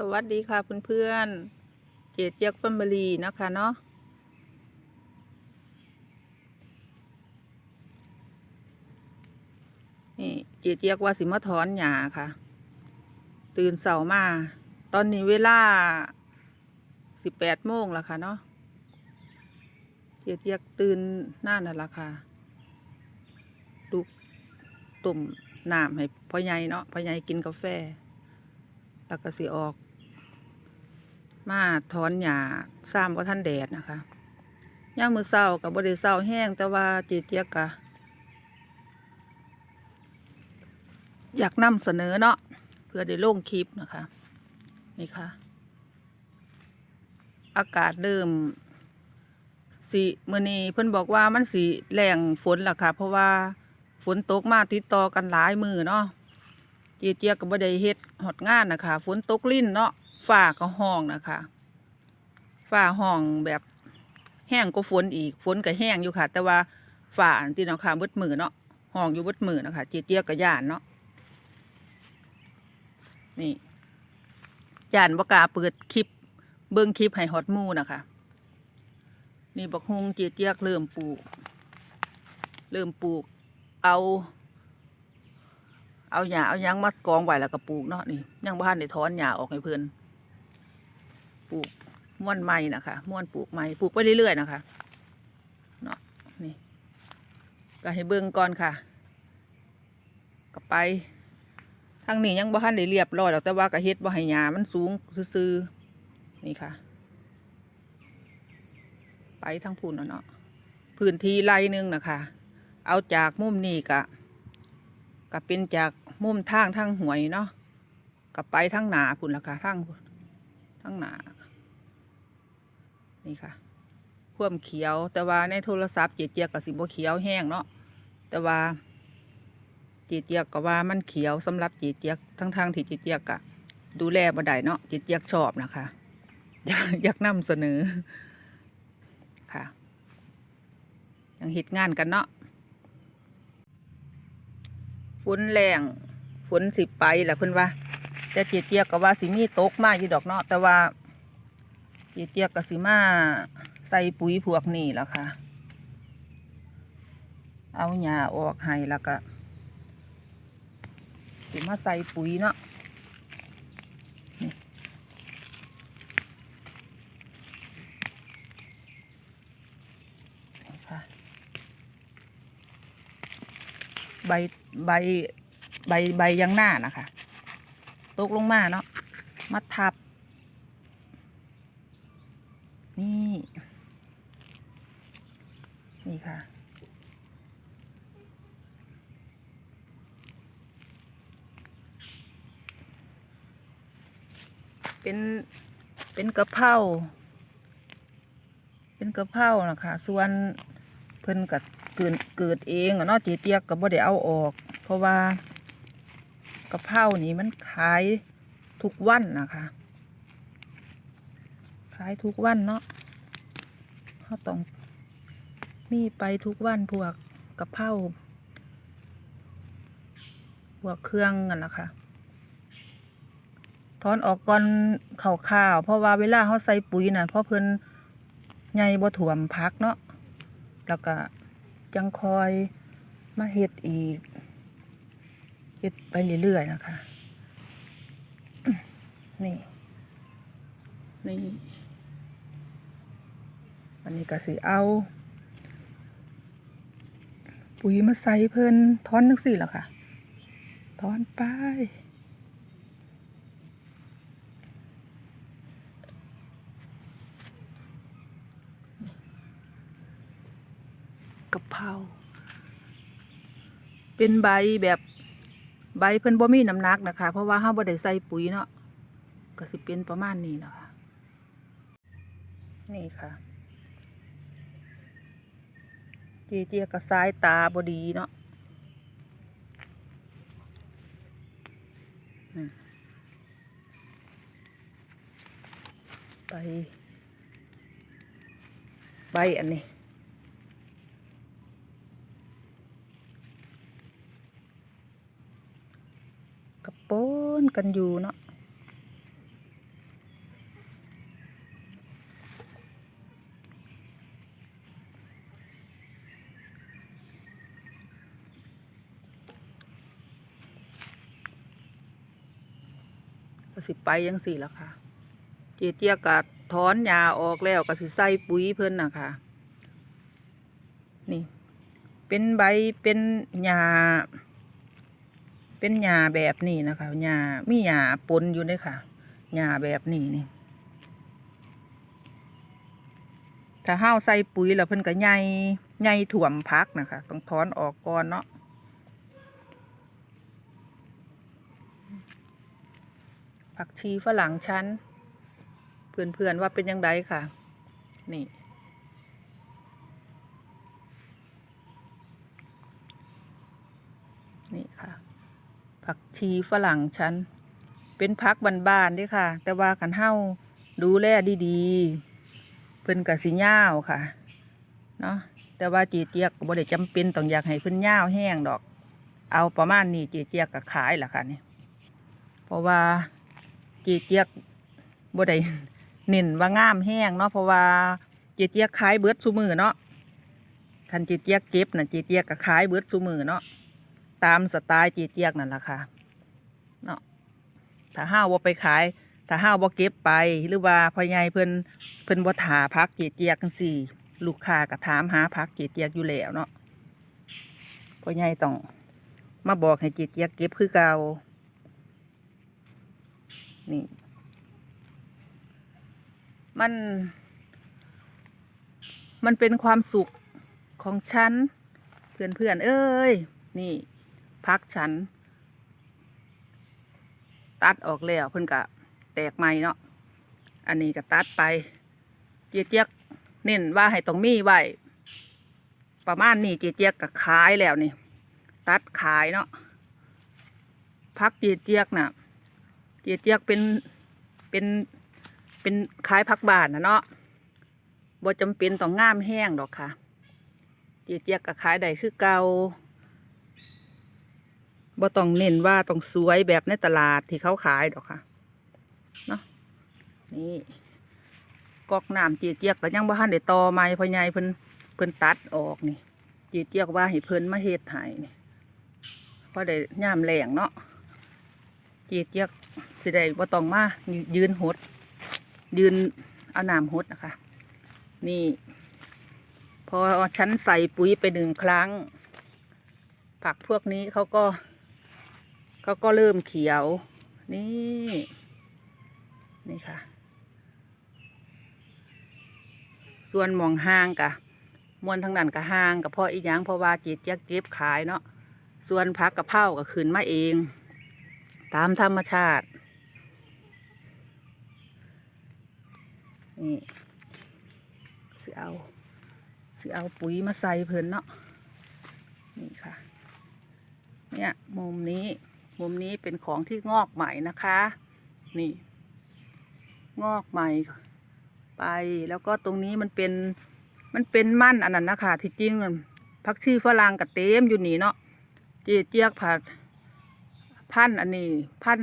สวัสดีค่ะเพื่อนๆ เจดยักษ์แฟมิลีนะคะเนาะ นี่เจดยักษ์ว่าสิมาถอนหญ้าค่ะ ตื่นเสาร์มา ตอนนี้เวลาสิบแปดโมงแล้วค่ะเนาะ เจดยักษ์ตื่นน่านั่นละค่ะลูกตุ่มน้ำให้พ่อใหญ่เนาะพ่อใหญ่กินกาแฟแล้วก็สิออก มาถอนหญ้าซ้ำว่าท่านแดดนะคะย่างมือเศร้ากับบริเศร้าแห้งแต่ว่าเจีเจียกะอยากนำเสนอเนาะเพื่อได้ลงคลิปนะคะนี่ค่ะ อากาศเริ่มสิมื่อนี้เพิ่นบอกว่ามันสีแรงฝนล่ะค่ะ เพราะว่าฝนตกมาติดต่อกันหลายมือเนาะเจียเจียก็บ่ได้เฮ็ดหดงานนะคะฝนตกลิ้นเนาะ ฝ้าก็ห้องนะคะฝ้าห้องแบบแห้งก็ฝนอีกฝนก็แห้งอยู่ค่ะ แต่ว่าฝ้าอันที่เนาะค่ะบดมือเนาะห้องอยู่บดมือนะคะเจี๊ยเจียก็ย่านเนาะนี่ย่านบกาเปิดคลิป เบิ่งคลิปให้ฮอดหมู่นะคะนี่บักฮุงเจียเจียเริ่มปลูก เริ่มปลูก เอา เอาหญ้าเอายังมัดกองไว้แล้วก็ปลูกเนาะนี่ยังบ้านได้ถอนหญ้าออกให้เพื่อน ปลูกม่วนไม้นะคะม่วนปลูกไม้ปลูกไปเรื่อยๆนะคะเนาะนี่ก็ให้เบิ่งก่อนค่ะก็ไปทางนี้ยังบ้านได้เรียบร้อยหรอกแต่ว่าก็เฮ็ดบ่ให้หญ้ามันสูงซื่อๆนี่ค่ะ ไปทางพุ่นน่ะเนาะพื้นที่ไร่หนึงนะคะ เอาจากมุมนี้กะก็เป็นจากมุมทางทางหวยเนาะก็ไปทางหนาพุ่นละค่ะทาง ทางหนานี่ค่ะความเขียว แต่ว่าในโทรศัพท์เจียเจียกับสิบเขียวแห้งเนาะแต่ว่าเจียเจียก็ว่ามันเขียวสำหรับเจียเจียทั้งทางๆที่เจียเจียกะดูแลบ่ได้เนาะเจียเจียชอบนะคะ อยากอยากนำเสนอค่ะ ยังเหตุงานกันเนาะฝนแรงฝนสิไปแหละเพิ่นว่า แต่เจียเจียกก็ว่าสิมีตกมาอยู่ดอกเนาะแต่ว่าเจียเจียกก็สิมาใส่ปุ๋ยพวกนี้แหละค่ะ เอาหญ้าออกให้แล้วก็สิมาใส่ปุ๋ยเนาะนี่นี่ค่ะใบใบใบใบยังหน้านะคะ ตกลงมาเนาะมาทับ นี่ นี่ค่ะ เป็นเป็นกระเพราเป็นกระเพรานะคะส่วนเพิ่นกับเกิดเกิดเองเนาะเจียเตียกก็บ่ได้เอาออก เพราะว่า กะเพรานี่มันขายทุกวันนะคะ ขายทุกวันเนาะเขาต้องมีไปทุกวันพวกกะเพราพวกเครื่องกันนะคะถอนออกก่อนข่าวๆเพราะว่าเวลาเขาใส่ปุ๋ยน่ะเพราะเพิ่นใหญ่บ่ถ่วมพักเนาะแล้วก็จังคอยมาเฮ็ดอีก เฮ็ดไปเรื่อยๆนะคะ นี่ นี่อันนี้ก็สิเอา ปุ๋ยมาใส่เพิ่นท้อนนึกสิแล้วค่ะท้อนไปกะเพราเป็นใบแบบ ใบเพิ่นบ่มีน้ำหนักนะคะ เพราะว่าเฮาบ่ได้ใส่ปุ๋ยเนาะก็สิเป็นประมาณนี้นะคะ นี่ค่ะ เจเจียกับสายตาบดีเนาะไป ใบอันนี้ กันอยู่เนาะกสิไปยังสี่ละค่ะ เจเจียกะถอนยาออกแล้วก็สิใส่ปุ๋ยเพิ่นนะค่ะ นี่ เป็นใบเป็นยา เป็นหญ้าแบบนี้นะคะหญ้ามีหญ้าปนอยู่ด้วยค่ะหญ้าแบบนี้นี่ถ้าห้าวใส่ปุ๋ยแล้วเพิ่นก็ใหญ่ใหญ่ถ่วมพักนะคะ ต้องถอนออกก่อนเนาะผักชีฝรั่งชั้นเพื่อนๆว่าเป็นยังไงค่ะ นี่นี่ค่ะ ผักชีฝรั่งชั้น เป็นพักบ้านๆด้วยค่ะ แต่ว่ากันเฮ้าดูแลดีๆ เพิ่นกะสิย่าวค่ะ เนาะแต่ว่าจีเจียกบ่ได้จำเป็นต้องอยากให้เพิ่นย่าวแห้งดอก เอาประมาณนี้จีเจียกก็ขายล่ะค่ะนี่เพราะว่าจีเจียกบ่ได้เน้นว่างามแห้งเนาะเพราะว่าจีเจียกขายเบิดซุมือเนาะคันจีเจียกเก็บน่ะจีเจียกก็ขายเบิดซุมือเนาะ ตามสไตล์จีเจียกนั่นแหละค่ะเนาะถ้าห้าวบ่าไปขาย ถ้าห้าวบ่าเก็บไปหรือว่าพ่อใหญ่เพิ่นเพิ่นบ่ถาพักเจีเจียกจังซี่ลูกค้าก็ถามหาพักเจีเจียกอยู่แล้วเนาะพ่อใหญ่ต้องมาบอกให้เจีเจียกเก็บคือเก่านี่ มัน มันเป็นความสุขของฉัน เพื่อนเพื่อนเอ้ย นี่ พักฉัน ตัดออกแล้วเพิ่นกะแตกใหม่เนาะอันนี้ก็ตัดไป เจี๊ยกเจี๊ยกเน้นว่าให้ต้องมีไว้ประมาณนี้เจี๊ยกเจี๊ยกก็ขายแล้วนี่ ตัดขายเนาะพักเจี๊ยกเจี๊ยกน่ะ เจี๊ยกเจี๊ยกเป็นเป็นเป็นขายพักบานนะเนาะบ่จำเป็นต้องงามแห้งดอกค่ะ เจี๊ยกเจี๊ยกก็ขายได้คือเก่า บ่ต้องเน้นว่าต้องสวยแบบในตลาดที่เขาขายดอกค่ะเนาะนี่กอกน้ำเจียเจียกก็ยังบ่ทันได้ต่อไม้พ่อใหญ่เพิ่นเพิ่นตัดออกนี่เจียเจียกว่าให้เพิ่นมาเฮ็ดให้นี่พอได้ย่ามแรงเนาะเจียเจียกสิได้บ่ต้องมายืนหด ยืนเอาน้ำหดนะคะ นี่ พอฉันใส่ปุ๋ยไปหนึ่งครั้งผักพวกนี้เขาก็ เขาก็เริ่มเขียว นี่ นี่ค่ะ ส่วนมองห้างกะมวนทางนั้นกะห้างกะเพราะอีหยังเพราะว่าจิตยักเก็บขายเนาะส่วนพักกะเพราก็ขึ้นมาเอง ตามธรรมชาติ นี่สิเอาสิเอาปุ๋ยมาใส่เพิ่นเนาะนี่ค่ะ เนี่ย มุมนี้ มุมนี้เป็นของที่งอกใหม่นะคะ นี่ งอกใหม่ ไปแล้วก็ตรงนี้มันเป็นมันเป็นมั่นอันนั้นนะคะที่จริงมันพักชีฝรั่งกับเต็มอยู่นี่เนาะเจี๊ยเจี๊ยกผัดพันอันนี้ พัน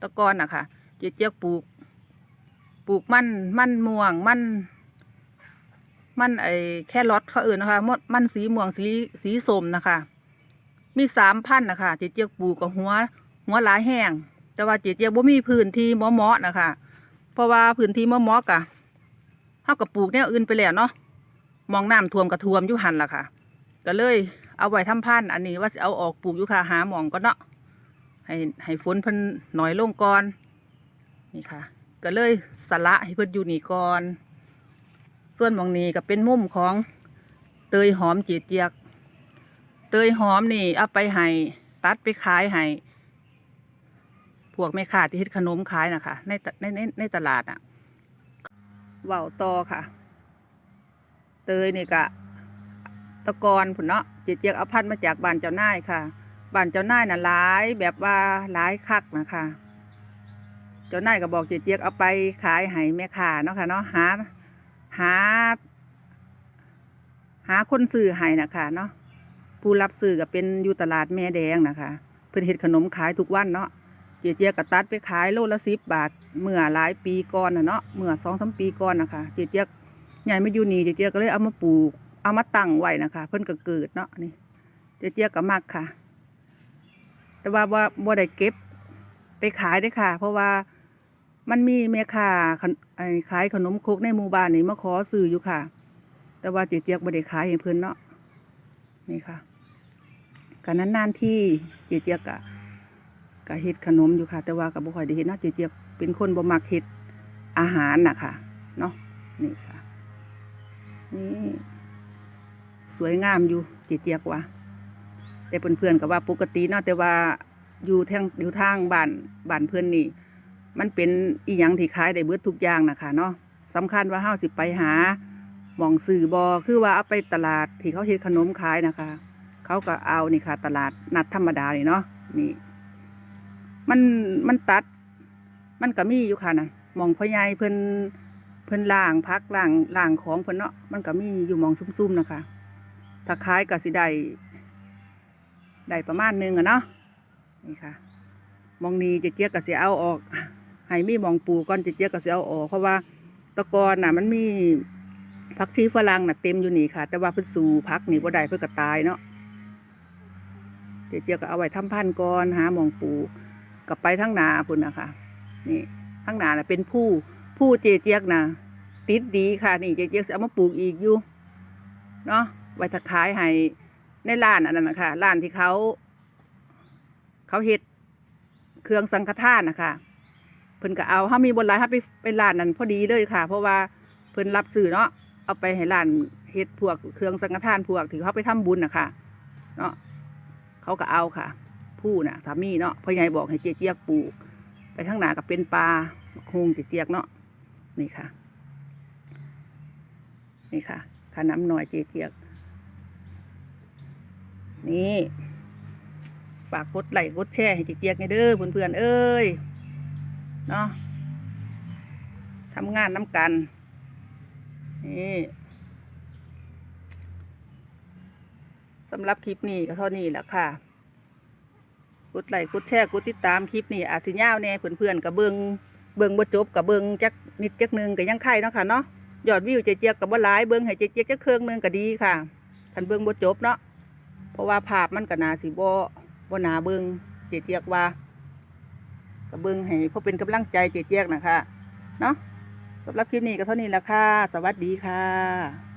ตะกอนอะค่ะเจี๊ยเจี๊ยกปลูก ปลูกมันมันม่วงมันมันไอแค่รอทเขาอื่นนะคะมดมันสีม่วงสีสีส้มนะคะ มีสามพันนะคะจีเจี๊ยกปลูกกับหัว หัวหลายแห้ง แต่ว่าจีเจี๊ยกบ่มีพื้นที่เหมาะๆนะคะเพราะว่าพื้นที่มะมอกะเท่ากับปลูกแนวอื่นไปแล้วเนาะมองน้ำท่วมกระท่วมยู่หันล่ะค่ะก็เลยเอาไว้ทำพันอันนี้ว่าจะเอาออกปลูกยู่ค่ะหาหมองก็เนาะให้ให้ฝนพิ่นหน่อยลงก่อนนี่ค่ะ ก็เลยสละให้เพิ่นอยู่นี่ก่อนส่วนหมองนี้ก็เป็นมุมของเตยหอมจีเจียก เตยหอมนี่ เอาไปให้ตัดไปขายให้พวกแม่ค้าที่เฮ็ดขนมขายนะคะในในในในตลาดอะเว้าตอค่ะ เตยนี่กะ ตะกอนผุนเนาะเจียกเอาพันมาจากบ้านเจ้านายค่ะบ้านเจ้านายน่ะหลายแบบว่าหลายคักนะคะ เจ้านายก็บอกเจียกเอาไปขายให้แม่ค้าเนาะค่ะเนาะหาหา หาคนซื้อให้นะคะเนาะ ผู้รับซื้อก็เป็นอยู่ตลาดแม่แดงนะคะ เพิ่นเฮ็ดขนมขายทุกวันเนาะเจียเจียกก็ตัดไปขายโลละสิบบาทเมื่อหลายปีก่อนนะเนาะเมื่อสองสามปีก่อนนะคะ เจียเจียกใหญ่ไมาอยู่นี่เจียเจียก็เลยเอามาปลูกเอามาตั้งไว้นะคะ เพิ่อนก็เกิดเนาะนี่เจียเจียกก็มักค่ะ แต่ว่าว่าบ่ได้เก็บไปขายได้ค่ะ เพราะว่ามันมีแม่ค้าขายขนมครกในหมู่บ้านนี่มาขอซื้ออยู่ค่ะ แต่ว่าเจ๊เจี๊ยกบ่ได้ขายให้เพิ่อนเนาะนี่ค่ะ กันนานๆที่เจ๊เจี๊ยกกะกะเฮ็ดขนมอยู่ค่ะ แต่ว่าก็บ่ค่อยได้เฮ็ดเนาะเจ๊เจี๊ยกเป็นคนบ่มักเฮ็ดอาหารน่ะค่ะเนาะนี่ค่ะนี่สวยงามอยู่เจ๊เจี๊ยกว่าแต่เพื่อนๆก็ว่าปกติเนาะแต่ว่าอยู่ทางอยู่ทางบ้านบ้านเพื่อนนี่ มันเป็นอีหยังที่ขายได้เบิดทุกอย่างนะคะเนาะสำคัญว่าเฮาสิไปหาหม่องสื่อบอคือว่าเอาไปตลาดที่เขาเฮ็ดขนมขายนะคะ เขาก็เอานี่ค่ะ ตลาดนัดธรรมดานี่เนาะนี่ มันมันตัด มันก็มีอยู่ค่ะนะมองพ่อใหญ่เพิ่นเพิ่นล่างพักล่างล่างของเพิ่นเนาะมันก็มีอยู่มองซุ่มๆนะคะถ้าขายก็สิได้ได้ประมาณหนึงอะเนาะนี่ค่ะ มองนี้เจะเจี๊ยกก็สิเอาออกให้มีมองปูกก่อนเจะเจี๊ยกก็สิเอาออกเพราะว่าตะกอนน่ะ มันมีผักชีฝรั่งน่ะเต็มอยู่นี่ค่ะ แต่ว่าเพิ่นสู่พักนี่บ่ได้เพิ่นก็ตายเนาะ เจี๊ยกก็เอาไว้ทำพันก่อนหาหมองปูกับไปทั้งนาพุ่นนะคะนี่ทั้งนาน่ะเป็นผู้ผู้เจเจี๊ยกนะติดดีค่ะ นี่เจเจี๊ยกสิเอามาปลูกอีกอยู่เนาะไว้ถ้าขายให้ในร้านอันนั้นนะคะร้านที่เขา เขาเฮ็ดเครื่องสังฆทานนะคะเพิ่นก็เอาถ้ามีบนไลน์ถ้าไปไปร้านนั้นพอดีเลยค่ะ เพราะว่าเพิ่นรับซื้อเนาะเอาไปให้ร้านเฮ็ดพวกเครื่องสังฆทานพวกที่เขาไปทำบุญนะคะเนาะ เขาก็เอาค่ะ ผู้น่ะถ้ามีเนาะพ่อใหญ่บอกให้เจี๊ยเจี๊ยกปลูก ไปข้างหน้าก็เป็นปลาคงเจี๊ยเจี๊ยกเนาะนี่ค่ะ นี่ค่ะขน้ำหน่อยเจี๊ยเจี๊ยกนี่ฝากกดไลค์กดแชร์ให้เจียกๆในเด้อเพื่อนๆเอ้ยเนาะทำงานน้ำกันนี่ สำหรับคลิปนี้ก็เท่านี้แหละค่ะ กดไลค์กดแชร์กดติดตามคลิปนี้อาจสิยาวแน่เพื่อนๆกับเบิงเบิงบ่จบกับเบิงจักนิดจักหนึงก็ยังไข่เนาะค่ะเนาะยอดวิวเจียกกับบ่หลายเบิงให้เจียกจักเครื่องหนึงก็ดีค่ะคันเบิงบ่จบเนาะเพราะว่าภาพมันก็น่าสิบ่บ่หนาเบิงเจเจียกว่าก็เบิงให้พอเป็นกำลังใจเจเจียกนะคะเนาะสำหรับคลิปนี้ก็เท่านี้แหละค่ะ สวัสดีค่ะ